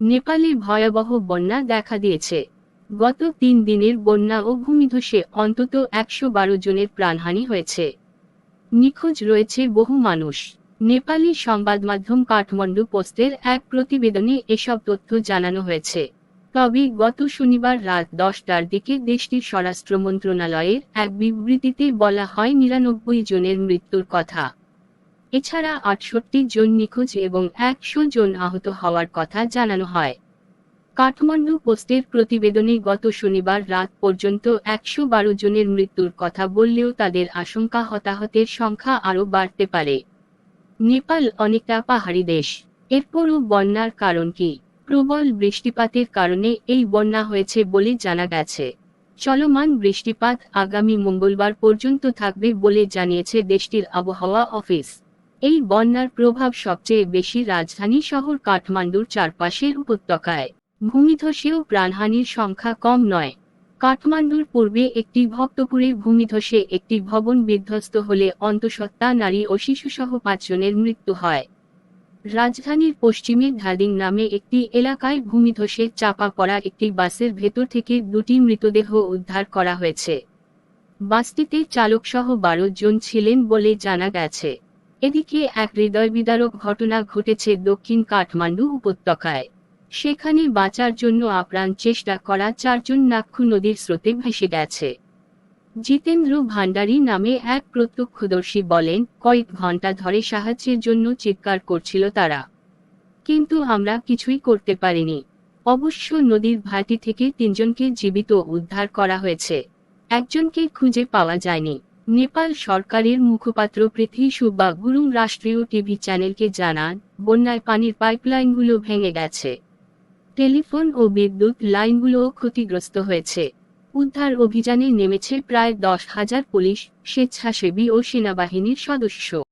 নেপালে ভয়াবহ বন্যা দেখা দিয়েছে। গত তিন দিনের বন্যা ও ভূমিধসে অন্তত একশো বারো জনের প্রাণহানি হয়েছে। নিখোঁজ রয়েছে বহু মানুষ। নেপালি সংবাদ মাধ্যম কাঠমান্ডু পোস্টের এক প্রতিবেদনে এসব তথ্য জানানো হয়েছে। তবে গত শনিবার রাত দশটার দিকে দেশটির স্বরাষ্ট্র মন্ত্রণালয়ের এক বিবৃতিতে বলা হয় নিরানব্বই জনের মৃত্যুর কথা। এছাড়া আটষট্টি জন নিখোঁজ এবং একশো জন আহত হওয়ার কথা জানানো হয়। কাঠমান্ডু পোস্টের প্রতিবেদনে গত শনিবার রাত পর্যন্ত একশো বারো জনের মৃত্যুর কথা বললেও তাদের আশঙ্কা হতাহতের সংখ্যা আরও বাড়তে পারে। নেপাল অনেকটা পাহাড়ি দেশ। এরপরও বন্যার কারণ কি? প্রবল বৃষ্টিপাতের কারণে এই বন্যা হয়েছে বলে জানা গেছে। চলমান বৃষ্টিপাত আগামী মঙ্গলবার পর্যন্ত থাকবে বলে জানিয়েছে দেশটির আবহাওয়া অফিস। এই বন্যার প্রভাব সবচেয়ে বেশি রাজধানী শহর কাঠমান্ডুর চারপাশের উপত্যকায়। ভূমিধসেও প্রাণহানির সংখ্যা কম নয়। কাঠমান্ডুর পূর্বে একটি ভক্তপুরে ভূমিধসে একটি ভবন বিধ্বস্ত হলে অন্তঃসত্ত্বা নারী ও শিশুসহ পাঁচজনের মৃত্যু হয়। রাজধানীর পশ্চিমে ধাদিং নামে একটি এলাকায় ভূমিধসে চাপা পড়া একটি বাসের ভেতর থেকে দুটি মৃতদেহ উদ্ধার করা হয়েছে। বাসটিতে চালকসহ বারো জন ছিলেন বলে জানা গেছে। এদিকে এক হৃদয় বিদারক ঘটনা ঘটেছে দক্ষিণ কাঠমান্ডু উপত্যকায়। সেখানে বাঁচার জন্য আপ্রাণ চেষ্টা করা চারজন নাক্ষু নদীর স্রোতে ভেসে গেছে। জিতেন্দ্র ভান্ডারী নামে এক প্রত্যক্ষদর্শী বলেন, কয়েক ঘণ্টা ধরে সাহায্যের জন্য চিৎকার করছিল তারা। কিন্তু আমরা কিছুই করতে পারিনি। অবশ্য নদীর ভাটি থেকে তিনজনকে জীবিত উদ্ধার করা হয়েছে। একজনকে খুঁজে পাওয়া যায়নি। নেপাল সরকারের মুখপাত্র পৃথ্বী সুব্বা গুরুং রাষ্ট্রীয় টিভি চ্যানেলকে জানান, বন্যায় পানির পাইপলাইনগুলো ভেঙে গেছে। টেলিফোন ও বিদ্যুৎ লাইনগুলোও ক্ষতিগ্রস্ত হয়েছে। উদ্ধার অভিযানে নেমেছে প্রায় দশ হাজার পুলিশ, স্বেচ্ছাসেবী ও সেনাবাহিনীর সদস্য।